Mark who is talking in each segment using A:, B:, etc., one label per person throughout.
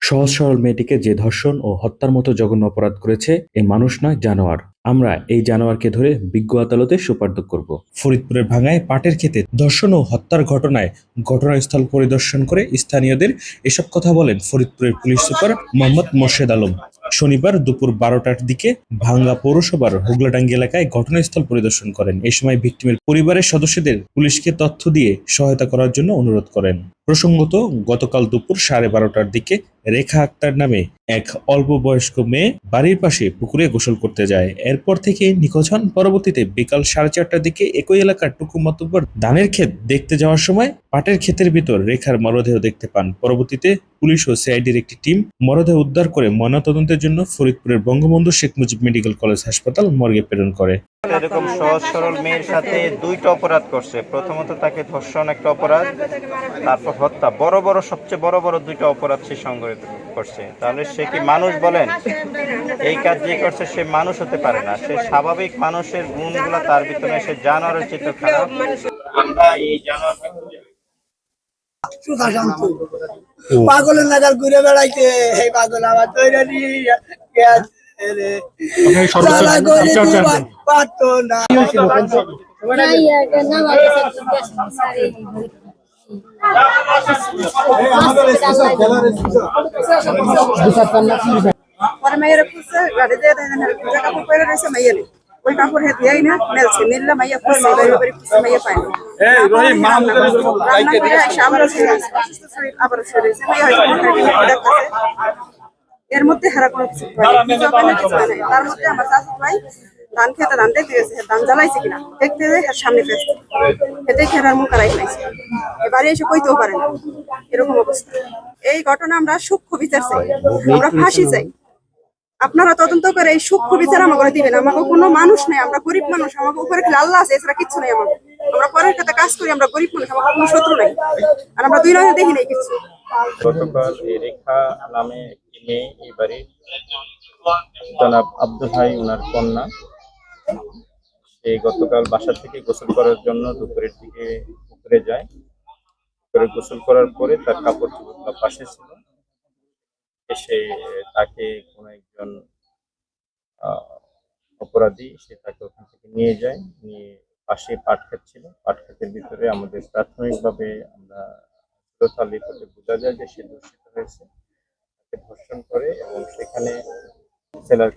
A: সহজ সরল মেয়েটিকে যে ধর্ষণ ও হত্যার মতো জঘন্য অপরাধ করেছে, এ মানুষ নয় জানোয়ার। আমরা এই জানোয়ারকে ধরে বিজ্ঞ আদালতে সুপার্দ করব। ফরিদপুরের ভাঙায় পাটের ক্ষেতে ধর্ষণ ও হত্যার ঘটনায় ঘটনাস্থল পরিদর্শন করে স্থানীয়দের এসব কথা বলেন ফরিদপুরের পুলিশ সুপার মোহাম্মদ মোর্শেদ আলম। শনিবার দুপুর বারোটার দিকে ভাঙ্গা পৌরসভার হুগলাডাঙ্গি এলাকায় ঘটনাস্থল পরিদর্শন করেন। এ সময় ভিক্টিমের পরিবারের সদস্যদের পুলিশকে তথ্য দিয়ে সহায়তা করার জন্য অনুরোধ করেন। প্রসঙ্গত, গতকাল দুপুর সাড়ে বারোটার দিকে রেখা আক্তার নামে এক অল্প বয়স্ক মেয়ে বাড়ির পাশে পুকুরে গোসল করতে যায়। এরপর থেকে নিখোঁজ হন। পরবর্তীতে বিকাল সাড়ে চারটার দিকে একই এলাকার টুকু মাতুব্বর ধানের ক্ষেত দেখতে যাওয়ার সময় পাটের ক্ষেতের ভিতর রেখার মরদেহ দেখতে পান। পরবর্তীতে পুলিশ ও সিআইডির একটি টিম মরদেহ উদ্ধার করে ময়নাতদন্তের জন্য ফরিদপুরের বঙ্গবন্ধু শেখ মুজিব মেডিকেল কলেজ হাসপাতাল মর্গে প্রেরণ করে।
B: এরকম সহজ সরল মেয়ের সাথে দুইটা অপরাধ করছে। প্রথমত তাকে ধর্ষণ একটা অপরাধ তারপর হত্যা। বড় বড় সবচেয়ে বড় বড় দুইটা অপরাধ সে সংগঠিত করছে। তাহলে সে কি মানুষ বলেন? এই কাজ যে করছে সে মানুষ হতে পারে না। সে স্বাভাবিক মানুষের গুণগুলো তার ভিতরে সে জানোয়ারের চিত্র খারাপ আমরা এই জানোয়ার
C: সুখা শান্ত পাগলের নাগাল ঘুরে বেড়াইতে এই পাগল আমার তৈরি পারতো না।
D: পরে মেয়ের গাড়ি দিয়ে দেন ওই কাপড় দিয়েই না মেলছে। মিললে এবার পায় শরীর গেলে ডাকতেছে। এর মধ্যে হারা কোনো কিছু হয় হয় হয়। তার মধ্যে আমার শাশু ভাই ধান খেতে ধান দেখতে গেছে। ধান জ্বালাইছে কিনা? দেখতে যায় এর সামনে পেয়েছে এতে খেলার মুখ কারাই ফেলাইছে এবারে এসে কইতেও পারে না। এরকম অবস্থা। এই ঘটনা আমরা সূক্ষ্ম বিচার চাই। আমরা ফাঁসি চাই। আপনারা তদন্ত করে এই সূক্ষ্ম বিচার আমাকে দিবেন। আমাকে কোনো মানুষ নেই, আমরা গরিব মানুষ আমাকে উপরে আল্লাহ আছে, এছাড়া কিচ্ছু নেই আমাকে আমরা পরের খাতে কাজ করি, আমরা গরিব মানুষ আমাকে কোনো শত্রু নাই। আর আমরা দুই নজর দেখি নাই কিছু।
B: গতকাল এই রেখা নামে মেয়ে এই বাড়ির জনাব আব্দুল ভাই ওনার কন্যা। সে গতকাল বাসা থেকে গোসল করার জন্য দুপুরের দিকে পুকুরে যায়। পুকুরে গোসল করার পরে তার কাপড় চোপড়গুলো পাশে ছিল। এসে তাকে কোনো একজন অপরাধী সে তাকে ওখান থেকে নিয়ে যায়, নিয়ে পাশে পাট ক্ষেত ছিল। ক্ষেতের ভিতরে আমাদের প্রাথমিকভাবে আমরা টোটাল রিপোর্টে বোঝা যায় যে সে দূষিত হয়েছে। তাকে ধর্ষণ করে এবং সেখানে ছেলের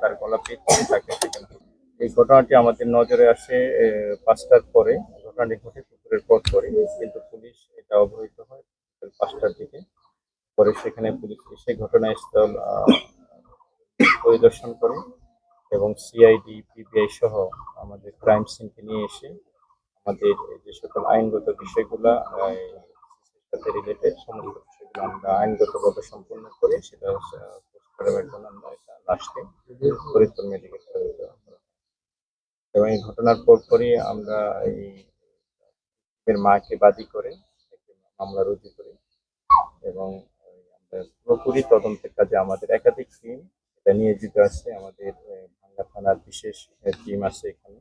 B: তার গলা পেঁচিয়ে তাকে সেখানে এই ঘটনাটি আমাদের নজরে আসে পাঁচটার পরে। ঘটনাটি ঘটে দুপুরের পর পরে কিন্তু পুলিশ এটা অবহিত হয় পাঁচটার দিকে। পরে সেখানে পুলিশ এসে ঘটনাস্থল পরিদর্শন করে এবং সিআইডি পিবিআই সহ আমাদের ক্রাইম সিনকে নিয়ে এসে আমাদের যে সকল আইনগত বিষয়গুলা সাথে রিলেটেড সমস্ত বিষয়গুলো আমরা আইনগতভাবে সম্পূর্ণ করে সেটা পোস্টমর্টমের জন্য আমরা এটা লাস্টে ফরিদপুর মেডিকেল কলেজে। এবং এই ঘটনার পরপরই আমরা এই এর মাকে বাদী করে একটি মামলা রুজু করি এবং পুরোপুরি তদন্তের কাজে আমাদের একাধিক টিম এটা নিয়োজিত আছে। আমাদের ভাঙ্গা থানার বিশেষ টিম আছে এখানে।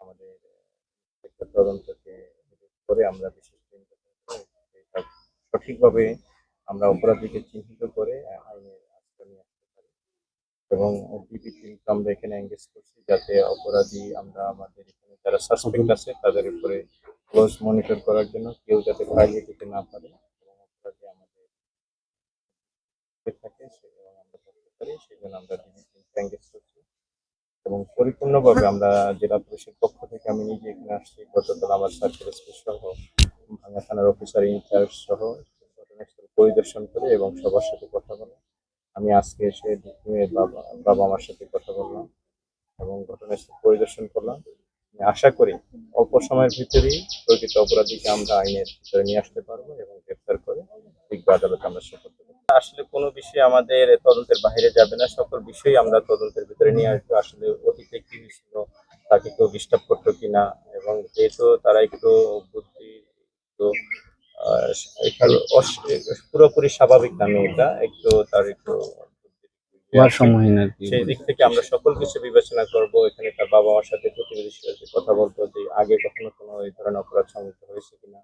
B: আমাদের তদন্তকে করে আমরা বিশেষ টিম সঠিকভাবে আমরা অপরাধীকে চিহ্নিত করে আইনের আশ্রয় নিয়ে আসতে পারি। এবং ডিবি টিমকে আমরা এখানে এঙ্গেজ করছি যাতে অপরাধী আমরা আমাদের এখানে যারা সাসপেক্ট আছে তাদের উপরে ক্লোজ মনিটর করার জন্য কেউ যাতে বাইরে যেতে না পারে এবং অপরাধী আমাদের থাকে সে- এবং আমরা ধরতে পারি সেই জন্য আমরা এঙ্গেজ করছি এবং পরিপূর্ণভাবে আমরা জেলা পুলিশের পক্ষ থেকে আমি নিজে এখানে আসছি। গতকাল আমার সার্কেল এসপি সহ ভাঙ্গা থানার অফিসার ইনচার্জ সহ ঘটনাস্থল পরিদর্শন করে এবং সবার সাথে কথা বলে। আমি আজকে এসে ভিক্টিমের বাবা বাবা আমার সাথে কথা বললাম এবং ঘটনাস্থল পরিদর্শন করলাম। আমি আশা করি অল্প সময়ের ভিতরেই প্রকৃত অপরাধীকে আমরা আইনের ভিতরে নিয়ে আসতে পারব এবং গ্রেফতার করে বিজ্ঞ আদালতে আমরা করব আসলে কোনো বিষয় আমাদের তদন্তের বাইরে যাবে না। সকল বিষয় আমরা তদন্তের ভিতরে নিয়ে আসব। আসলে অতীতে কি হয়েছিল তাকে কেউ ডিস্টার্ব করতো কিনা এবং যেহেতু তারা একটু বুদ্ধি পুরোপুরি স্বাভাবিক না মেয়েটা একটু তার একটু সেই দিক থেকে আমরা সকল কিছু বিবেচনা করব। এখানে তার বাবা মার সাথে প্রতি সাথে কথা বলতো যে আগে কখনো কোনো এই ধরনের অপরাধ সংঘটিত হয়েছে কিনা।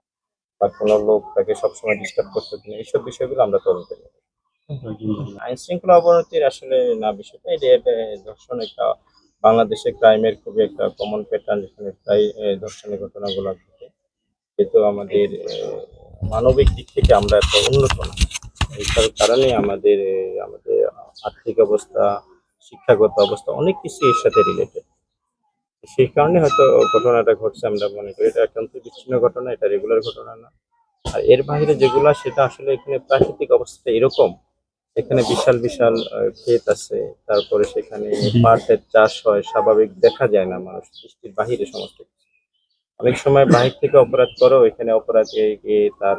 B: বা কোনো লোক তাকে সবসময় ডিস্টার্ব করতে কিনা এইসব বিষয়গুলো আমরা তদন্ত করি। আইন শৃঙ্খলা অবনতির আসলে না বিষয়টা, এটা এটা ধর্ষণ, একটা বাংলাদেশে ক্রাইমের খুবই একটা কমন প্যাটার্ন যেখানে প্রায় ধর্ষণের ঘটনাগুলো ঘটে। কিন্তু আমাদের মানবিক দিক থেকে আমরা এত উন্নত না এইটার কারণে আমাদের আমাদের আর্থিক অবস্থা, শিক্ষাগত অবস্থা অনেক কিছু এর সাথে রিলেটেড সেই কারণে হয়তো ঘটনাটা ঘটছে আমরা মনে করি। এটা একান্ত বিচ্ছিন্ন ঘটনা এটা রেগুলার ঘটনা না। আর এর বাইরে যেগুলো সেটা আসলে এখানে প্রাকৃতিক অবস্থা এরকম। এখানে বিশাল বিশাল ক্ষেত আছে। তারপরে সেখানে পাটের চাষ হয় স্বাভাবিক দেখা যায় না মানুষ দৃষ্টির বাহিরে সমস্ত কিছু। অনেক সময় বাহির থেকে অপরাধ করো এখানে অপরাধ তার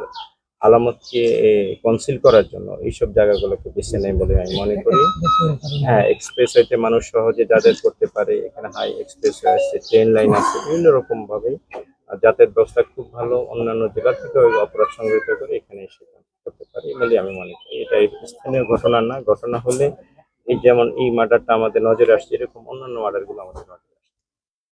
B: আলামতকে কনসিল করার জন্য এইসব জায়গাগুলোকে বেছে নেয় বলে আমি মনে করি। হ্যাঁ এক্সপ্রেস হইতে মানুষ সহজে যাতায়াত করতে পারে। এখানে হাই এক্সপ্রেস ওয়ে আছে ট্রেন লাইন আছে, বিভিন্ন রকম ভাবে। আর যাতায়াত ব্যবস্থা খুব ভালো। অন্যান্য জেলা থেকে অপরাধ সংগঠিত করে এখানে এসে করতে পারে বলে আমি মনে করি। এটা স্থানীয় ঘটনা না। ঘটনা হলে এই যেমন এই মার্ডারটা আমাদের নজরে আসছে, এরকম অন্যান্য মার্ডারগুলো আমাদের নজরে।